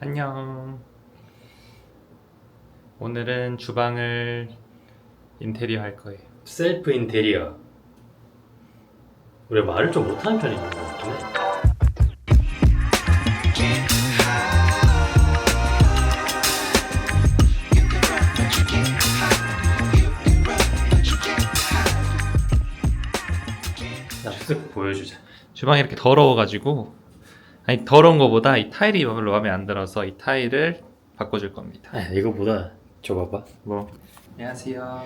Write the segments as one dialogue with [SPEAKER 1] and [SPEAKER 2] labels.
[SPEAKER 1] 안녕. 오늘은 주방을 인테리어 할 거예요.
[SPEAKER 2] 셀프 인테리어. 우리 말을 좀 못하는 편인 것 같긴 해. 쓱 보여주자.
[SPEAKER 1] 주방이 이렇게 더러워가지고 아니 더러운 거보다 이 타일이 별로 마음에 안 들어서 이 타일을 바꿔줄 겁니다.
[SPEAKER 2] 아, 이거보다 줘봐봐.
[SPEAKER 1] 뭐? 안녕하세요.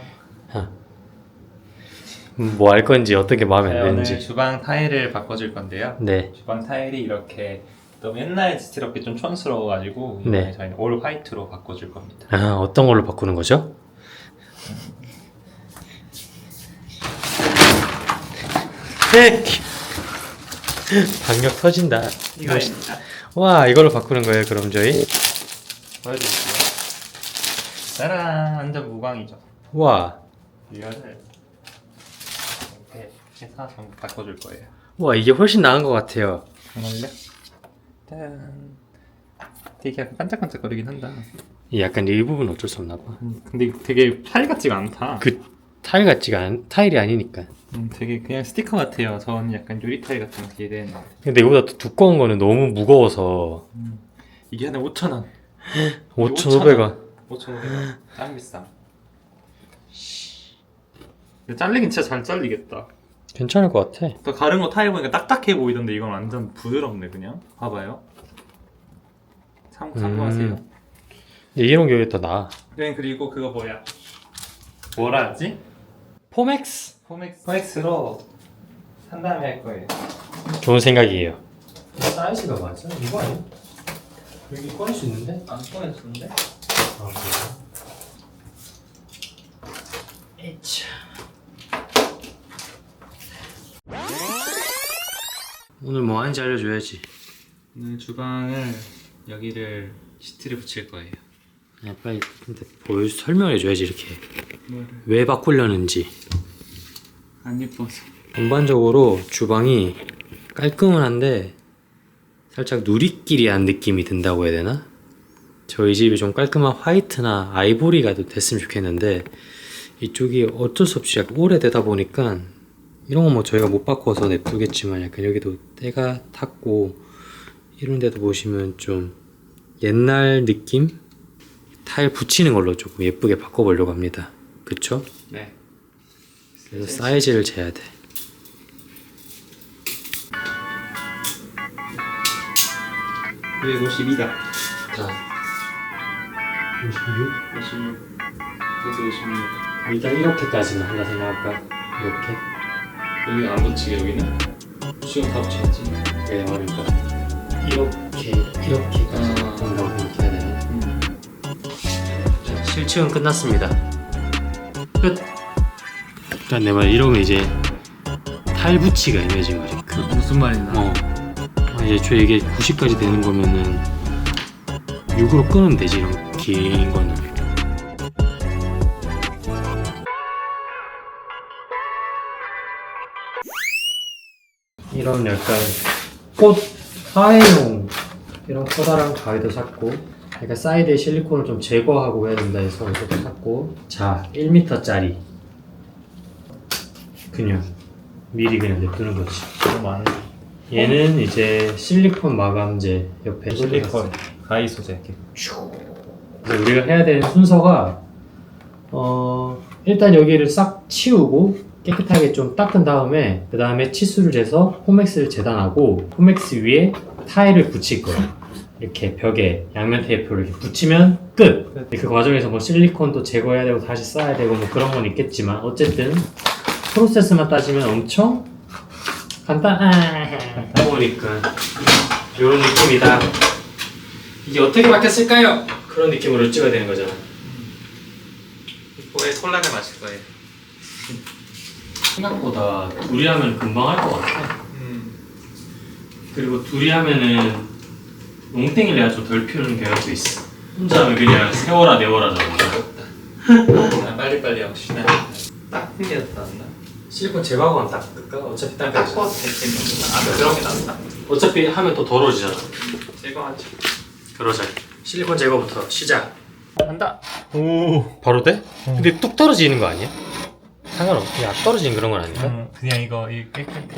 [SPEAKER 2] 뭐 할 건지 어떻게 마음에
[SPEAKER 1] 네,
[SPEAKER 2] 안
[SPEAKER 1] 오늘
[SPEAKER 2] 드는지.
[SPEAKER 1] 주방 타일을 바꿔줄 건데요.
[SPEAKER 2] 네.
[SPEAKER 1] 주방 타일이 이렇게 너무 옛날 스티럽게 좀 촌스러워가지고
[SPEAKER 2] 네.
[SPEAKER 1] 이번에 저희는 올 화이트로 바꿔줄 겁니다.
[SPEAKER 2] 아, 어떤 걸로 바꾸는 거죠? 네. 방역 터진다.
[SPEAKER 1] 이거입니다.
[SPEAKER 2] 와, 이걸로 바꾸는 거예요, 그럼 저희?
[SPEAKER 1] 보여드릴게요. 짜란! 완전 무광이죠.
[SPEAKER 2] 와,
[SPEAKER 1] 이거를 이렇게 해서 전부 바꿔줄 거예요.
[SPEAKER 2] 와, 이게 훨씬 나은 것 같아요.
[SPEAKER 1] 정말요? 짠. 되게 약간 반짝반짝거리긴 한다.
[SPEAKER 2] 이 약간 이 부분 어쩔 수 없나 봐.
[SPEAKER 1] 음, 근데 되게 타일 같지가 않다.
[SPEAKER 2] 그 타일 같지가 않, 타일이 아니니까.
[SPEAKER 1] 음, 되게 그냥 스티커 같아요. 저는 약간 유리 타일 같은 게 되는.
[SPEAKER 2] 근데 이거보다 더 두꺼운 거는 너무 무거워서
[SPEAKER 1] 이게 한 5천 원.
[SPEAKER 2] 5,500원.
[SPEAKER 1] 5,500원. 짱 비싸. 근데 잘리긴 진짜 잘 잘리겠다.
[SPEAKER 2] 괜찮을 것 같아.
[SPEAKER 1] 또 다른 거 타일 보니까 딱딱해 보이던데 이건 완전 부드럽네 그냥. 봐봐요. 참 참고하세요.
[SPEAKER 2] 음. 근데 이런 게 더 나아.
[SPEAKER 1] 네 그리고 그거 뭐야? 뭐라 하지?
[SPEAKER 2] 포맥스?
[SPEAKER 1] 포맥스. 포맥스로 산 다음에 할 거예요.
[SPEAKER 2] 좋은 생각이에요. 사이즈가 맞아? 이거 아니야? 여기 꺼낼 수 있는데?
[SPEAKER 1] 안 꺼냈었는데?
[SPEAKER 2] 아, 그래. 오늘 뭐 하는지 알려줘야지.
[SPEAKER 1] 오늘 주방을 여기를 시트를 붙일 거예요.
[SPEAKER 2] 야, 빨리 근데 보여 설명해줘야지 이렇게
[SPEAKER 1] 뭐를?
[SPEAKER 2] 왜 바꾸려는지.
[SPEAKER 1] 안 예뻐서.
[SPEAKER 2] 전반적으로 주방이 깔끔은 한데 살짝 누리끼리한 느낌이 든다고 해야 되나? 저희 집이 좀 깔끔한 화이트나 아이보리가 좀 됐으면 좋겠는데 이쪽이 어쩔 수 없이 약간 오래되다 보니까 이런 건 뭐 저희가 못 바꿔서 냅두겠지만 약간 여기도 때가 탔고 이런 데도 보시면 좀 옛날 느낌? 타일 붙이는 걸로 조금 예쁘게 바꿔보려고 합니다. 그쵸?
[SPEAKER 1] 네.
[SPEAKER 2] 그래서 사이즈를 재야 돼.
[SPEAKER 1] 252다.
[SPEAKER 2] 자, 56?
[SPEAKER 1] 56. 그래서 56.
[SPEAKER 2] 일단 이렇게까지는 한다 생각할까? 이렇게?
[SPEAKER 1] 여기 안 붙이게 여기는? 지금 다 붙였지.
[SPEAKER 2] 네, 그러니까 이렇게 이렇게까지
[SPEAKER 1] 아.
[SPEAKER 2] 한다고 생각해야 되나?
[SPEAKER 1] 음.
[SPEAKER 2] 자, 실측은 끝났습니다. 끝. 일단 내말 이러면 이제 붙이가 애매해진 거지. 그,
[SPEAKER 1] 무슨 말이나?
[SPEAKER 2] 어. 아, 이제 저 이게 90까지 되는 거면은 6으로 끄면 되지 이런 긴 거는. 이런 약간 꽃 화해용 이런 커다란 가위도 샀고 약간 사이드에 실리콘을 좀 제거하고 해야 된다 해서 이것도 샀고 자 1m짜리 그냥 미리 그냥 냅두는 거지
[SPEAKER 1] 너무 많네.
[SPEAKER 2] 얘는 이제 실리콘 마감제 옆에
[SPEAKER 1] 실리콘, 가위 소재. 이렇게.
[SPEAKER 2] 그래서 우리가 해야 되는 순서가 어 일단 여기를 싹 치우고 깨끗하게 좀 닦은 다음에 그 다음에 치수를 재서 포맥스를 재단하고 포맥스 위에 타일을 붙일 거예요. 이렇게 벽에 양면 테이프를 이렇게 붙이면 끝. 근데 그 과정에서 뭐 실리콘도 제거해야 되고 다시 쌓아야 되고 뭐 그런 건 있겠지만 어쨌든 프로세스만 따지면 엄청 간단하다 보니까 이런 느낌이다. 이게 어떻게 바뀌었을까요? 그런 느낌으로 찍어야 되는 거잖아.
[SPEAKER 1] 이거에 콜라를 마실 거예요.
[SPEAKER 2] 생각보다 둘이 하면 금방 할 것 같아.
[SPEAKER 1] 음.
[SPEAKER 2] 그리고 둘이 하면은 롱땡이를 내가 좀 덜 피우는 경향도 있어. 혼자 하면 그냥 세워라 내워라잖아.
[SPEAKER 1] 아, 빨리빨리 하고 싶네. 딱 생겼다, 나.
[SPEAKER 2] 실리콘 제거하고 하면 닦을까? 어차피 닦아야
[SPEAKER 1] 닦고 대신 아, 그런 게 낫다.
[SPEAKER 2] 어차피 하면 더 더러워지잖아.
[SPEAKER 1] 제거하지.
[SPEAKER 2] 그러자. 실리콘 제거부터 시작.
[SPEAKER 3] 한다. 오.
[SPEAKER 2] 바로 돼? 근데 뚝 떨어지는 거 아니야? 상관없. 약 떨어지는 그런 건 아닌가?
[SPEAKER 3] 음, 그냥 이거 이 깨끗해.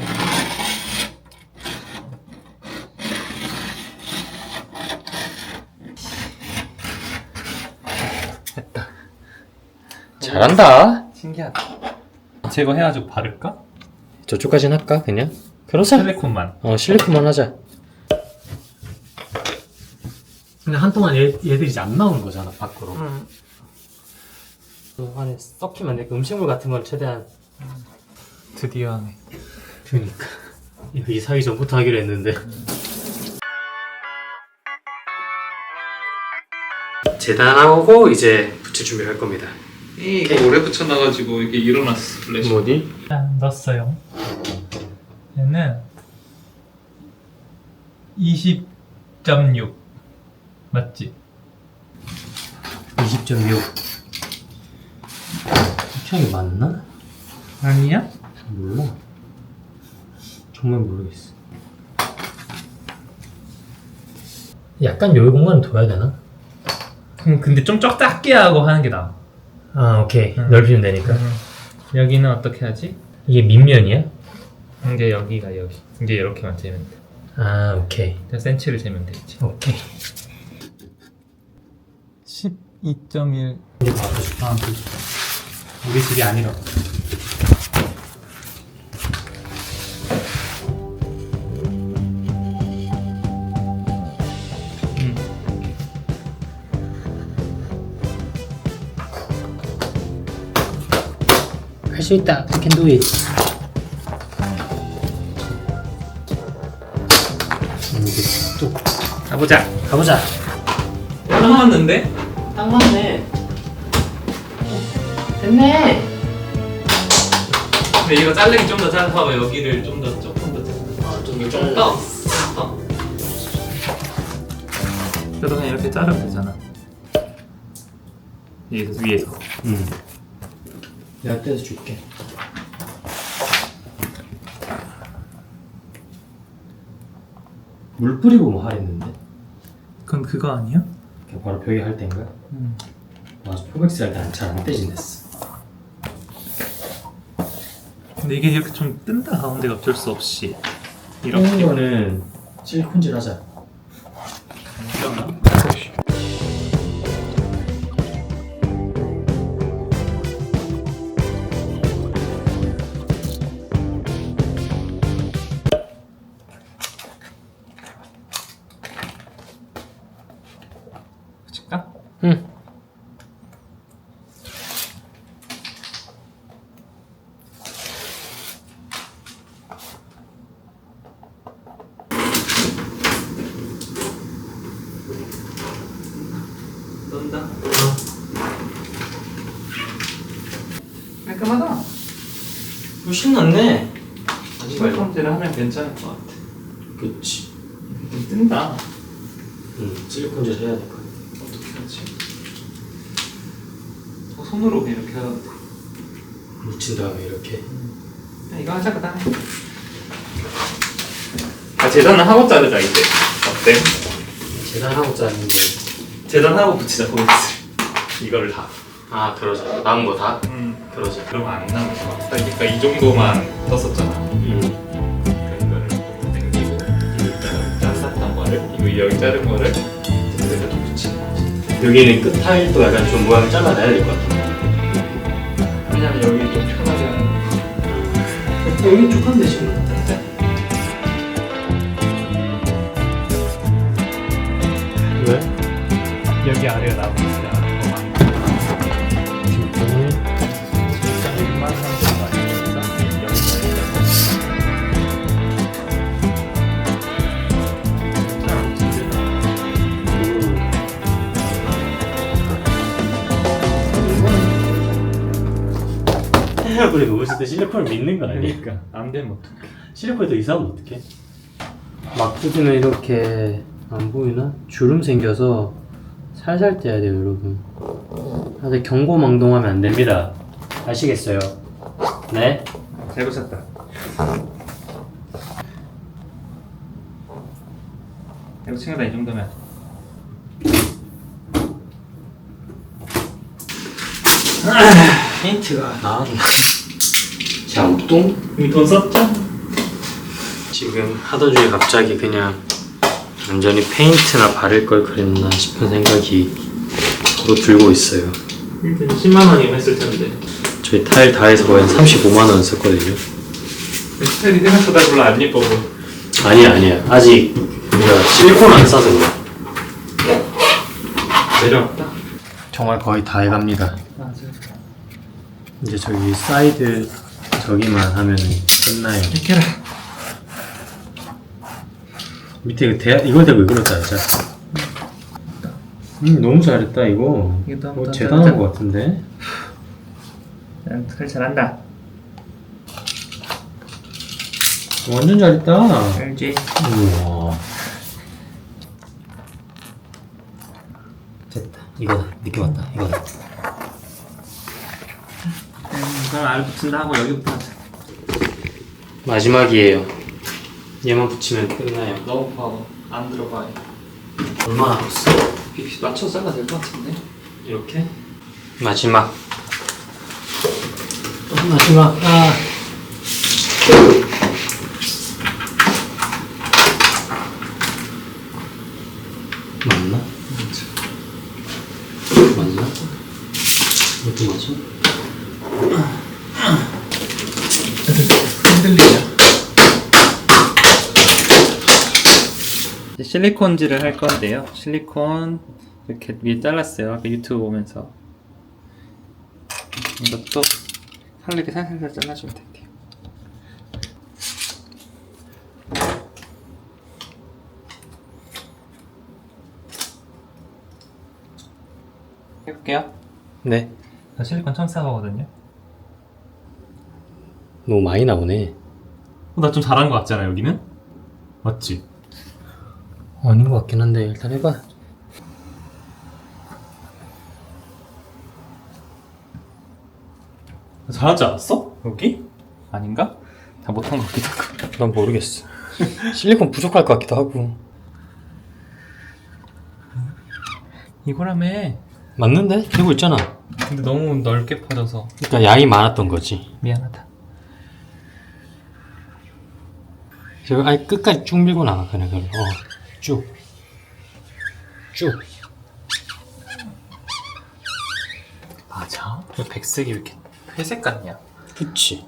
[SPEAKER 3] 됐다.
[SPEAKER 2] 잘한다.
[SPEAKER 3] 신기하다. 제거해가지고 바를까?
[SPEAKER 2] 저쪽까지는 할까 그냥? 그러자.
[SPEAKER 3] 실리콘만.
[SPEAKER 2] 어 실리콘만 하자. 근데 한동안 얘, 얘들이 이제 안 나오는 거잖아 밖으로. 그 안에 안 돼. 그 음식물 같은 걸 최대한.
[SPEAKER 3] 드디어 하네.
[SPEAKER 2] 그러니까 이거 이사기 전부터 하기로 했는데. 재단하고 이제 붙일 준비를 할 겁니다.
[SPEAKER 3] 이거 오래 붙여놔가지고 이게 일어났어. 플래시.
[SPEAKER 2] 뭐니?
[SPEAKER 1] 일단 넣었어요. 얘는 20.6 맞지?
[SPEAKER 2] 20.6. 합창이 맞나?
[SPEAKER 1] 아니야?
[SPEAKER 2] 몰라. 정말 모르겠어. 약간 여유 공간을 둬야 되나?
[SPEAKER 1] 그럼 근데 좀 적게 하고 하는 게 나아.
[SPEAKER 2] 아 오케이
[SPEAKER 1] 응.
[SPEAKER 2] 넓히면 되니까
[SPEAKER 1] 여기는 어떻게 하지?
[SPEAKER 2] 이게 밑면이야?
[SPEAKER 1] 이제 여기가 여기. 이제 이렇게만 재면 돼.
[SPEAKER 2] 아 오케이
[SPEAKER 1] 그냥 센치를 재면 되지.
[SPEAKER 2] 오케이
[SPEAKER 1] 12.1
[SPEAKER 2] 이제 바꿔줄게 아, 우리 집이 아니라 할 수 있다 I can do it 음, 이게 또
[SPEAKER 1] 가보자.
[SPEAKER 2] 가보자
[SPEAKER 1] 딱 맞는데?
[SPEAKER 2] 딱 맞네 됐네
[SPEAKER 1] 근데 이거 자르기 좀 더 잘라봐. 여기를 좀 더 조금 더 잘라.
[SPEAKER 2] 아 좀
[SPEAKER 1] 좀 더. 어. 그래도 그냥 이렇게 자르면 되잖아. 위에서 위에서.
[SPEAKER 2] 응. 내가 떼서 줄게. 물 뿌리고 뭐 하랬는데?
[SPEAKER 1] 그건 그거 아니야?
[SPEAKER 2] 그냥 바로 벽에 할 때인가?
[SPEAKER 1] 응.
[SPEAKER 2] 맞아, 포백스 할때 잘안 떼진댔어.
[SPEAKER 1] 근데 이게 이렇게 좀 뜬다 가운데가 어쩔 수 없이
[SPEAKER 2] 이런
[SPEAKER 1] 이렇게
[SPEAKER 2] 거는 실리콘질 하자.
[SPEAKER 1] 깔끔하다.
[SPEAKER 2] 훨씬 낫네. 아직 말고.
[SPEAKER 1] 실리콘질을 하면 괜찮을 것 같아.
[SPEAKER 2] 그치.
[SPEAKER 1] 좀 뜬다.
[SPEAKER 2] 응, 실리콘질 해야 될 것 같아.
[SPEAKER 1] 어떻게 하지? 어, 손으로 그냥 이렇게 하던데.
[SPEAKER 2] 묻힌 다음에 이렇게.
[SPEAKER 1] 그냥 이거 하자 그다음에. 아 재단을 하고 자르자 이제. 어때?
[SPEAKER 2] 재단하고 짜는 게.
[SPEAKER 1] 재단하고 붙이자 포인트. 이거를 다.
[SPEAKER 2] 아, 그러자. 남은 거 다?
[SPEAKER 1] 음.
[SPEAKER 2] 그러자.
[SPEAKER 1] 그럼 안 같아. 그러니까 이 정도만 떴었잖아.
[SPEAKER 2] 응.
[SPEAKER 1] 그러니까 이거를 당기고 일단 짰었던 거를 이거 여기 자른 거를 좀 붙이는 거지.
[SPEAKER 2] 여기는 끝 타일도 약간 좀 모양 잘라내야 될 것 같아.
[SPEAKER 1] 왜냐면 여기 좀 편하게 하는 거.
[SPEAKER 2] 여기 쭉 하면 되지. 뭐. 왜?
[SPEAKER 1] 여기 아래가 남으
[SPEAKER 2] 실리콘을 놓으실 때 실리콘을 믿는 거
[SPEAKER 1] 아니니까. 네. 안 되면 어떡해
[SPEAKER 2] 실리콘이 더 이상하면 어떡해? 막두지는 이렇게 안 보이나? 주름 생겨서 살살 떼야 돼요 여러분 다들 경고망동하면 안 됩니다 아시겠어요? 네?
[SPEAKER 1] 잘 보셨다 이거 친구다 이 정도면
[SPEAKER 2] 페인트가 나왔나? 작동?
[SPEAKER 1] 이미 돈 썼죠?
[SPEAKER 2] 지금 하던 중에 갑자기 그냥 완전히 페인트나 바를 걸 그랬나 싶은 생각이 바로 들고 있어요.
[SPEAKER 1] 10만 원이면 했을 텐데
[SPEAKER 2] 저희 타일 다 해서 거의 한 35만 원 썼거든요.
[SPEAKER 1] 스타일이 생각보다 별로 안 예뻐 보여
[SPEAKER 2] 아니야 아니야 아직 우리가 실리콘 안 싸서 그래.
[SPEAKER 1] 내려왔다
[SPEAKER 2] 정말 거의 다 해갑니다. 이제 저기 사이드 저기만 하면 끝나요.
[SPEAKER 1] 이렇게라
[SPEAKER 2] 밑에 이거 대, 이걸 대고 이걸로 짜자. 음 너무 잘했다 이거.
[SPEAKER 1] 이것도
[SPEAKER 2] 뭐
[SPEAKER 1] 한번
[SPEAKER 2] 대단한
[SPEAKER 1] 짜자.
[SPEAKER 2] 것 같은데.
[SPEAKER 1] 난 잘한다
[SPEAKER 2] 완전 잘했다.
[SPEAKER 1] 알지?
[SPEAKER 2] 우와. 됐다. 이거다. 느낌 왔다. 이거다.
[SPEAKER 1] 그럼 알 붙인다 하고 여기부터 하자
[SPEAKER 2] 마지막이에요. 얘만 붙이면 끝나요.
[SPEAKER 1] 너무 파워 안 들어가
[SPEAKER 2] 얼마나 남았어?
[SPEAKER 1] 비 맞춰서 잘라 될것 같은데
[SPEAKER 2] 이렇게? 마지막. 또 마지막. 아. 맞나? 맞나? 이것도 맞아?
[SPEAKER 1] 흔들리냐 실리콘질을 할 건데요. 실리콘 이렇게 위에 잘랐어요. 아까 유튜브 보면서. 이것도 살리게 살살살 잘라주면 될게요. 해볼게요.
[SPEAKER 2] 네.
[SPEAKER 1] 나 실리콘 처음 써보거든요
[SPEAKER 2] 너무 많이 나오네.
[SPEAKER 1] 어, 나좀 잘한 것 같잖아 여기는 맞지?
[SPEAKER 2] 아닌 것 같긴 한데 일단 해봐.
[SPEAKER 1] 잘하지 않았어? 여기? 아닌가? 다 못한 것 같기도 하고
[SPEAKER 2] 난 모르겠어. 실리콘 부족할 것 같기도 하고.
[SPEAKER 1] 이거라며
[SPEAKER 2] 맞는데? 되고 있잖아.
[SPEAKER 1] 근데 너무 넓게 퍼져서
[SPEAKER 2] 그러니까 양이 많았던 거지.
[SPEAKER 1] 미안하다
[SPEAKER 2] 제가 아예 끝까지 쭉 밀고 나가 그냥 그냥. 어, 쭉. 쭉.
[SPEAKER 1] 맞아? 왜 백색이 왜 이렇게 회색 같냐?
[SPEAKER 2] 그치.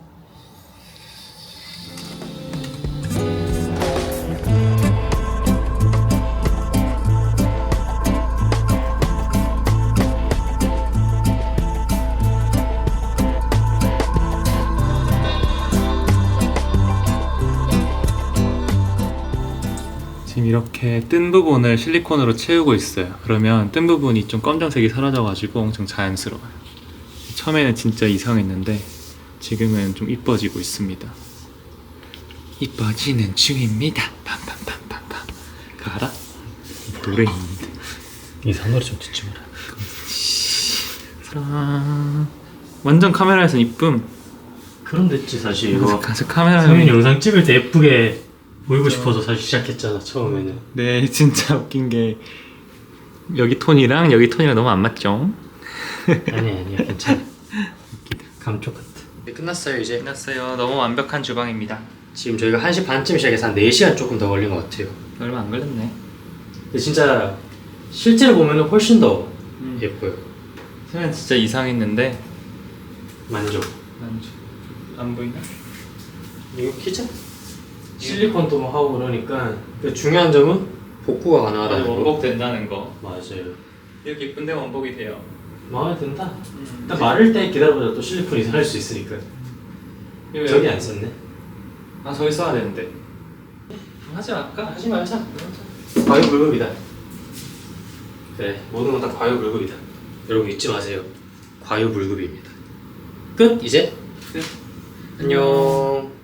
[SPEAKER 1] 이렇게 뜬 부분을 실리콘으로 채우고 있어요. 그러면 뜬 부분이 좀 검정색이 사라져가지고 엄청 자연스러워요. 처음에는 진짜 이상했는데 지금은 좀 이뻐지고 있습니다. 이뻐지는 중입니다. 빰빰빰빰빰. 알아? 노래 있는데
[SPEAKER 2] 이상 노래 좀 듣지 마라.
[SPEAKER 1] 사랑 완전 카메라에서 이쁨.
[SPEAKER 2] 그런 됐지 사실
[SPEAKER 1] 가서, 가서 카메라에
[SPEAKER 2] 성윤 영상 찍을 때 예쁘게 보이고 싶어서 사실 시작했잖아 처음에는.
[SPEAKER 1] 네 진짜 웃긴 게 여기 톤이랑 여기 톤이랑 너무 안 맞죠?
[SPEAKER 2] 아니야 아니야 괜찮아. 감쪽 같아. 네, 끝났어요 이제.
[SPEAKER 1] 끝났어요 너무 완벽한 주방입니다
[SPEAKER 2] 지금 저희가 1시 반쯤 시작해서 한 4시간 조금 더 걸린 것 같아요.
[SPEAKER 1] 얼마 안 걸렸네
[SPEAKER 2] 근데 진짜 실제로 보면 훨씬 더
[SPEAKER 1] 음.
[SPEAKER 2] 예뻐요.
[SPEAKER 1] 처음엔 진짜 이상했는데
[SPEAKER 2] 만족.
[SPEAKER 1] 안 보이나?
[SPEAKER 2] 이거 키자. 실리콘도 뭐 하고 그러니까 그 중요한 점은 복구가 가능하다는 거.
[SPEAKER 1] 원복 된다는 거
[SPEAKER 2] 맞아요.
[SPEAKER 1] 이렇게 이쁜데 원복이 돼요
[SPEAKER 2] 마음에 든다. 딱 마를 때 기다려보자 또 실리콘 이상할 수 있으니까. 저기 안 썼네.
[SPEAKER 1] 아 저기 써야 되는데 하지 말까?
[SPEAKER 2] 하지 말자. 과유불급이다. 그래 모든 건 다 과유불급이다. 여러분 잊지 마세요. 과유불급입니다. 끝 이제.
[SPEAKER 1] 끝.
[SPEAKER 2] 안녕.